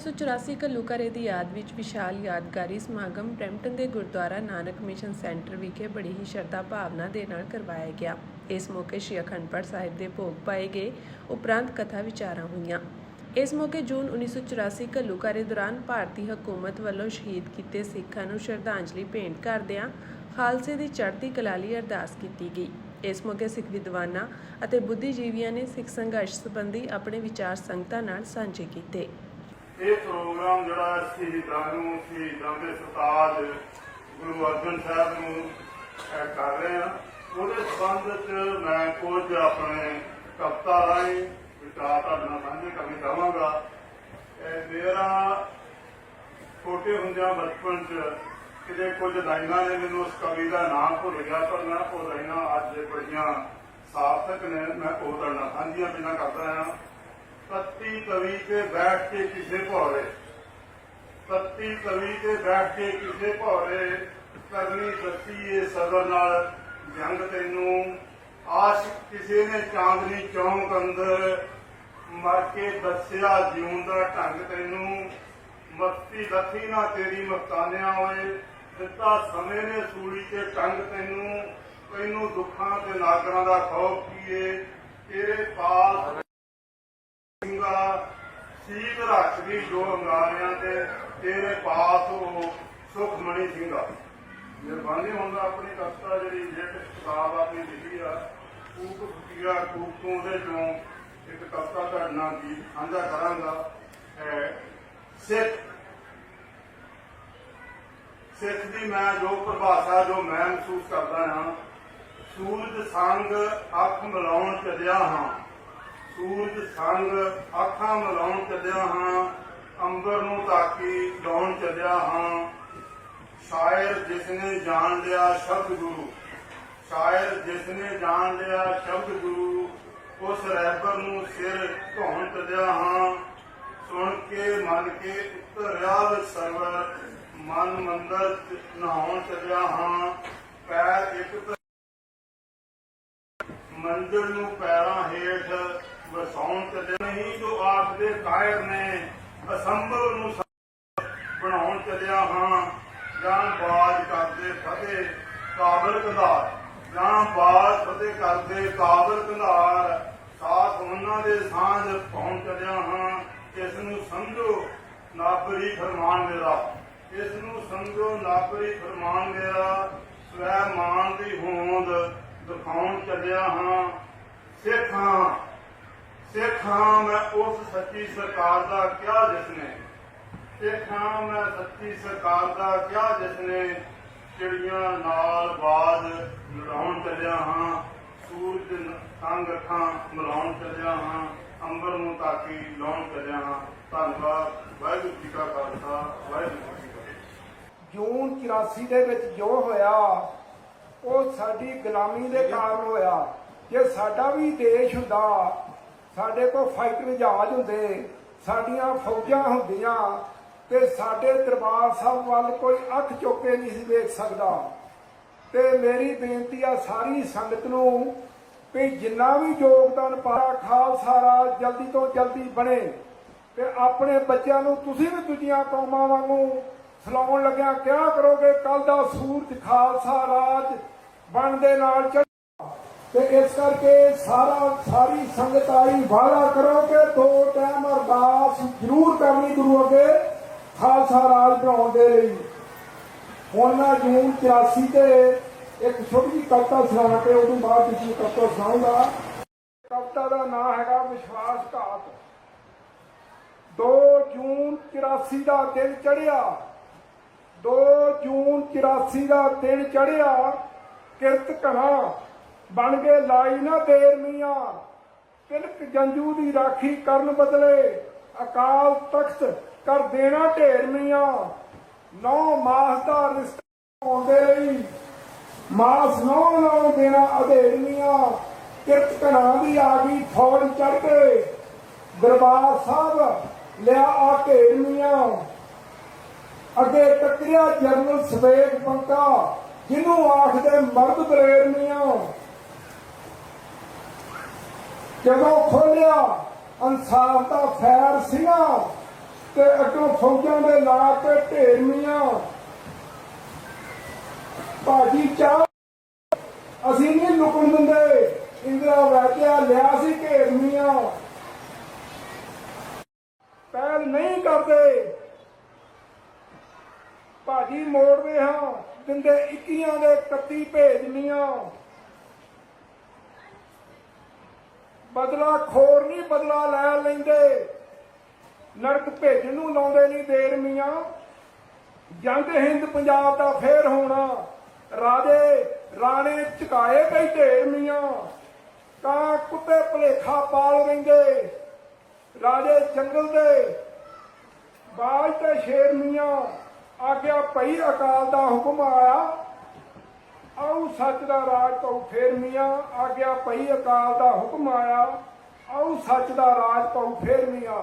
1984 ਘੱਲੂਘਾਰੇ ਦੀ ਯਾਦ ਵਿੱਚ ਵਿਸ਼ਾਲ ਯਾਦਗਾਰੀ ਸਮਾਗਮ ਬ੍ਰੈਂਪਟਨ ਦੇ ਗੁਰਦੁਆਰਾ ਨਾਨਕ ਮਿਸ਼ਨ ਸੈਂਟਰ ਵਿਖੇ ਬੜੀ ਹੀ ਸ਼ਰਧਾ ਭਾਵਨਾ ਦੇ ਨਾਲ ਕਰਵਾਇਆ ਗਿਆ। ਇਸ ਮੌਕੇ ਸ਼੍ਰੀ ਅਖੰਡ ਸਾਹਿਬ ਦੇ ਭੋਗ ਪਾਏ ਗਏ ਉਪਰੰਤ ਕਥਾ ਵਿਚਾਰਾਂ ਹੋਈਆਂ। ਇਸ ਮੌਕੇ ਜੂਨ 1984 ਘੱਲੂਘਾਰੇ ਦੌਰਾਨ ਭਾਰਤੀ ਹਕੂਮਤ ਵੱਲੋਂ ਸ਼ਹੀਦ ਕੀਤੇ ਸਿੱਖਾਂ ਨੂੰ ਸ਼ਰਧਾਂਜਲੀ ਭੇਂਟ ਕਰਦਿਆਂ ਖਾਲਸੇ ਦੀ ਚੜ੍ਹਦੀ ਕਲਾ ਲਈ ਅਰਦਾਸ ਕੀਤੀ ਗਈ। ਇਸ ਮੌਕੇ ਸਿੱਖ ਵਿਦਵਾਨਾਂ ਅਤੇ ਬੁੱਧੀਜੀਵੀਆਂ ਨੇ ਸਿੱਖ ਸੰਘਰਸ਼ ਸੰਬੰਧੀ ਆਪਣੇ ਵਿਚਾਰ ਸੰਗਤਾਂ ਨਾਲ ਸਾਂਝੇ ਕੀਤੇ। ਇਹ ਪ੍ਰੋਗਰਾਮ ਜਿਹੜਾ ਸ਼ਹੀਦਾਂ ਨੂੰ, ਸ਼ਹੀਦਾਂ ਦੇ ਸਰਤਾਜ ਗੁਰੂ ਅਰਜਨ ਸਾਹਿਬ ਨੂੰ ਕਰ ਰਹੇ ਆ ਉਹਦੇ ਸੰਬੰਧ ਚ ਮੈਂ ਕੁਝ ਆਪਣੇ ਕਵਿਤਾ ਰਾਹੀਂ, ਵਿਚਾਰ ਤੁਹਾਡੇ ਨਾਲ ਸਾਂਝੇ ਕਰਨੇ ਚਾਹਾਂਗਾ। ਮੇਰਾ ਛੋਟੇ ਹੁੰਦਿਆਂ ਬਚਪਨ ਚ ਕਿਤੇ ਕੁਝ ਲਾਈਨਾਂ ਨੇ ਮੈਨੂੰ ਉਸ ਕਵੀ ਦਾ ਨਾਮ ਭੁੱਲ ਗਿਆ, ਪਰ ਮੈਂ ਉਹ ਲਾਈਨਾਂ ਅੱਜ ਬੜੀਆਂ ਸਾਰਥਕ ਨੇ। ਮੈਂ ਉਹ ਤੁਹਾਡੇ ਨਾਲ ਸਾਂਝੀਆਂ ਬਿਨਾਂ ਕਰਦਾ ਹਾਂ ਤੱਤੀ ਕਵੀ ਤੇ ਬੈਠ ਕੇ ਕਿਸੇ ਭੌਰੇ। ਤੱਤੀ ਕਵੀ ਤੇ ਬੈਠ ਕੇ ਕਿਸੇ ਭੌਰੇ, ਕਰਨੀ ਦੱਸੀ ਏ ਸਬਰ ਨਾਲ ਜੰਗ ਤੈਨੂੰ। ਆਸ਼ਿਕ ਕਿਸੇ ਨੇ ਚਾਂਦਨੀ ਚੌਂਕ ਅੰਦਰ, ਮਰ ਕੇ ਦੱਸਿਆ ਜਿਉਣ ਦਾ ਢੰਗ ਤੈਨੂੰ। ਮਸਤੀ ਲੱਥੀ ਨਾ ਤੇਰੀ ਮਸਤਾਨਿਆਂ ਹੋਏ ਦਿੱਤਾ ਸਮੇਂ ਨੇ ਸੂਲੀ ਤੇ ਟੰਗ ਤੈਨੂੰ। ਤੈਨੂੰ ਦੁੱਖਾਂ ਤੇ ਨਾਗਰਾਂ ਦਾ ਖੌਫ ਕੀਏ ਤੇਰੇ ਪਾਸ ਸੀਤ ਰੱਖਦੀ ਜੋ ਅੰਗਾਰਿਆਂ ਤੇ ਤੇਰੇ ਪਾਸ ਉਹ ਸੁਖਮਣੀ ਸਿੰਘਾ ਮਿਹਰਬਾਨੀ ਹੁੰਦਾ ਆਪਣੀ ਕਵਿਤਾ ਜਿਹੜੀ ਲਿਖ ਕਿਤਾਬ ਆਪਣੀ ਲਿਖੀ ਆ ਕੂਕ ਫਕੀਰਾ ਕੂਕ ਤੋਂ ਉਹਦੇ ਚੋਂ ਇੱਕ ਕਵਿਤਾ ਤੁਹਾਡੇ ਦੀ ਸਾਂਝਾ ਕਰਾਂਗਾ ਸਿੱਖ। ਸਿੱਖ ਦੀ ਮੈਂ ਜੋ ਪਰਿਭਾਸ਼ਾ, ਜੋ ਮੈਂ ਮਹਿਸੂਸ ਕਰਦਾ ਹਾਂ, ਸੂਰਜ ਸੰਗ ਅੱਖ ਮਿਲਾਉਣ ਚੱਲਿਆ ਹਾਂ। ਸੂਰਜ, ਸੰਗ, ਅੱਖਾਂ ਮਿਲਾਉਣ ਚੱਲਿਆ ਹਾਂ, ਅੰਬਰ ਨੂੰ ਤਾਕੀ ਲਾਉਣ ਚੱਲਿਆ ਹਾਂ। ਸ਼ਾਇਰ ਜਿਸ ਜਾਣ ਲਿਆ ਸ਼ਬਦ ਗੁਰੂ ਸ਼ਾਇਰ ਜਿਸ ਜਾਣ ਲਿਆ ਸ਼ਬਦ ਗੁਰੂ ਉਸ ਰਹਿਬਰ ਨੂੰ ਸਿਰ ਧੌਣ ਚੱਲਿਆ ਹਾਂ। ਸੁਣ ਕੇ, ਮਨ ਕੇ ਉਤਰਿਆ ਸਰਵਰ, ਮਨ ਮੰਦਰ ਨਹਾਉਣ ਚੱਲਿਆ ਹਾਂ। ਪੈਰ ਇੱਕ ਧ- ਨੂੰ ਪੈਰਾਂ ਹੇਠ ਵਸਾਉਣ ਚੱਲੇ ਨਹੀਂ, ਜੋ ਆਖਦੇ ਕਾਇਰ ਨੇ, ਅਸੰਭਵ ਨੂੰ ਬਣਾਉਣ ਚੱਲਿਆ ਹਾਂ। ਜਾਂ ਬਾਜ ਕਰਦੇ ਫਤਿਹ, ਕਾਬਲ ਕੰਧਾਰ। ਜਾਂ ਬਾਜ ਫਤਿਹ ਕਰਦੇ ਕਾਬਲ ਕੰਧਾਰ। ਸਾਥ ਉਹਨਾਂ ਦੇ ਸਾਂਝ ਪਾਉਣ ਚੱਲਿਆ ਹਾਂ। ਇਸ ਨੂੰ ਸਮਝੋ ਨਾਪਰੀ ਫਰਮਾਨ ਮੇਰਾ। ਇਸ ਨੂੰ ਸਮਝੋ ਨਾਬਰੀ ਫਰਮਾਨ ਮੇਰਾ। ਸਵੈ ਮਾਨ ਦੀ ਹੋਂਦ ਦਿਖਾਉਣ ਚੱਲਿਆ ਹਾਂ। ਸਿੱਖ ਹਾਂ। ਸਿੱਖ ਹਾਂ ਮੈਂ ਉਸ ਸੱਚੀ ਸਰਕਾਰ ਦਾ ਕਿਹਾ ਜਿਸਨੇ? ਸਿੱਖ ਹਾਂ ਮੈਂ ਸੱਚੀ ਸਰਕਾਰ ਦਾ ਕਿਹਾ ਜਿਸਨੇ? ਚਿੜੀਆਂ ਨਾਲ ਬਾਦ ਲੜਾਉਣ ਚੱਲਿਆ ਹਾਂ ਸੂਰਜ ਸੰਗ ਅੱਖਾਂ ਮਿਲਾਉਣ ਚੱਲਿਆ ਹਾਂ ਅੰਬਰ ਨੂੰ ਤਾਕੀ ਲਾਉਣ ਚੱਲਿਆ ਹਾਂ। ਧੰਨਵਾਦ ਵਾਹਿਗੁਰੂ ਜੀ ਕਾ ਖਾਲਸਾ ਵਾਹਿਗੁਰੂ ਜੀ ਕੀ ਫਤਿਹ। ਜੂਨ 84 ਦੇ ਵਿੱਚ ਜੋ ਹੋਇਆ ਉਹ ਸਾਡੀ ਗੁਲਾਮੀ ਦੇ ਕਾਰਨ ਹੋਇਆ। ਜੇ ਸਾਡਾ ਵੀ ਦੇਸ਼ ਹੁੰਦਾ ਸਾਡੇ ਕੋਲ ਫਾਈਟਰ ਜਹਾਜ਼ ਹੁੰਦੇ, ਸਾਡੀਆਂ ਫੌਜਾਂ ਹੁੰਦੀਆਂ ਤੇ ਸਾਡੇ ਦਰਬਾਰ ਸਾਹਿਬ ਵੱਲ ਕੋਈ ਅੱਖ ਚੁੱਕ ਕੇ ਨਹੀਂ ਸੀ ਵੇਖ ਸਕਦਾ। ਤੇ ਮੇਰੀ ਬੇਨਤੀ ਆ ਸਾਰੀ ਸੰਗਤ ਨੂੰ ਵੀ ਜਿੰਨਾ ਵੀ ਯੋਗਦਾਨ ਪਾਇਆ, ਖਾਲਸਾ ਰਾਜ ਜਲਦੀ ਤੋਂ ਜਲਦੀ ਬਣੇ ਤੇ ਆਪਣੇ ਬੱਚਿਆਂ ਨੂੰ ਤੁਸੀਂ ਵੀ ਦੂਜੀਆਂ ਕੌਮਾਂ ਵਾਂਗੂ ਸਲਾਉਣ ਲੱਗਿਆ ਕਿਹਾ ਕਰੋਗੇ ਕੱਲ ਦਾ ਸੂਰਜ ਖਾਲਸਾ ਰਾਜ ਬਣ ਦੇ ਨਾਲ ਚੜ੍ਹ ਤੇ ਇਸ ਕਰਕੇ ਸਾਰਾ ਸਾਰੀ ਸੰਗਤ ਆਈ, ਵਾਅਦਾ ਕਰੋ ਕਿ ਦੋ ਟਾਈਮ ਅਰਦਾਸ ਜ਼ਰੂਰ ਕਰਨੀ ਗੁਰੂ ਅੱਗੇ, ਖਾਲਸਾ ਰਾਜ ਬਣਾਉਣ ਦੇ ਲਈ। ਹੁਣ ਮੈਂ ਜੂਨ 84 ਤੇ ਇੱਕ ਛੋਟੀ ਜਿਹੀ ਕਵਿਤਾ ਸੁਣਾ ਕੇ ਉਦੋਂ ਬਾਅਦ ਤੁਸੀਂ ਕਵਿਤਾ ਸੁਣਾਉਂਗਾ। ਕਵਿਤਾ ਦਾ ਨਾਮ ਹੈਗਾ ਵਿਸ਼ਵਾਸ ਵਿਸ਼ਵਾਸਘਾਤ 2 ਜੂਨ 84 ਦਾ ਦਿਨ ਚੜਿਆ 2 ਜੂਨ 84 ਦਾ ਦਿਨ ਚੜਿਆ ਕਿਰਤ ਕਹਾ। ਬਣ ਕੇ ਲਾਈ ਨਾ ਦੇਰ ਮੀਆਂ। ਤਿਲਕ ਜੰਜੂ ਦੀ ਰਾਖੀ ਕਰਨ ਬਦਲੇ ਅਕਾਲ ਤਖਤ ਕਰ ਦੇਣਾ ਢੇਰ ਮੀਆਂ। ਨੌ ਮਾਸ ਦਾ ਰਿਸ਼ਤਾ ਆਉਂਦੇ ਲਈ ਮਾਸ ਨੌ ਨੌ ਦੇਣਾ ਅਧੇੜ ਮੀਆਂ। ਕਿਰਤ ਕਣਾ ਦੀ ਆ ਗਈ ਫੌਜ ਚੜ ਕੇ। ਦਰਬਾਰ ਸਾਹਿਬ ਲਿਆ ਆ ਢੇੜ ਮੀਆਂ। ਅੱਗੇ ਟੱਕਰਿਆ ਜਨਰਲ ਸਵੇਗ ਪੰਕਾ, ਜਿਹਨੂੰ ਆਖਦੇ ਮਰਦ ਦਲੇਰ ਮੀਆਂ। ਜਦੋਂ ਖੋਲਿਆ ਇਨਸਾਫ ਦਾ ਫੈਰ ਸੀਗਾ ਤੇ ਅੱਗੋਂ ਫੌਜਾਂ ਦੇ ਲਾ ਕੇ ਢੇਰਮੀਆਂ ਭਾਜੀ ਚਾਹ, ਅਸੀਂ ਨਹੀਂ ਲੁਕਣ ਦਿੰਦੇ। ਇੰਦਰਾ ਵਾਕਿਆ ਲਿਆ ਸੀ ਘੇਰਮੀਆਂ ਪਹਿਲ ਨਹੀਂ ਕਰਦੇ। ਭਾਜੀ ਮੋੜਦੇ ਹਾਂ, ਦਿੰਦੇ 21 ਦੇ 31 ਭੇਜਨੀਆਂ ਬਦਲਾ ਖੋਰ ਨਹੀਂ ਬਦਲਾ ਲੈ ਲੈਂਦੇ। ਨਰਕ ਭੇਜਣ ਨੂੰ ਲਾਉਂਦੇ ਨਹੀਂ ਦੇਰ ਮੀਆਂ। ਜੰਗ ਹਿੰਦ ਪੰਜਾਬ ਦਾ ਫੇਰ ਹੋਣਾ। ਰਾਜੇ, ਰਾਣੇ ਝੁਕਾਏ ਕਈ ਢੇਰ ਮੀਆਂ। ਕਾਂ ਕੁੱਤੇ ਭਲੇਖਾ ਪਾਲ ਰਹਿੰਦੇ ਰਾਜੇ ਜੰਗਲ ਦੇ ਬਾਜ ਤੇ ਸ਼ੇਰ ਮੀਆਂ। ਆਗਿਆ ਭਈ ਅਕਾਲ ਦਾ ਹੁਕਮ ਆਇਆ। ਆਉ ਸੱਚ ਦਾ ਰਾਜ ਕਉ ਫੇਰ ਮੀਆਂ, ਆਗਿਆ ਪਈ ਅਕਾਲ ਦਾ ਹੁਕਮ ਆਇਆ। ਆਉ ਸੱਚ ਦਾ ਰਾਜ ਕਉ ਫੇਰ ਮੀਆਂ।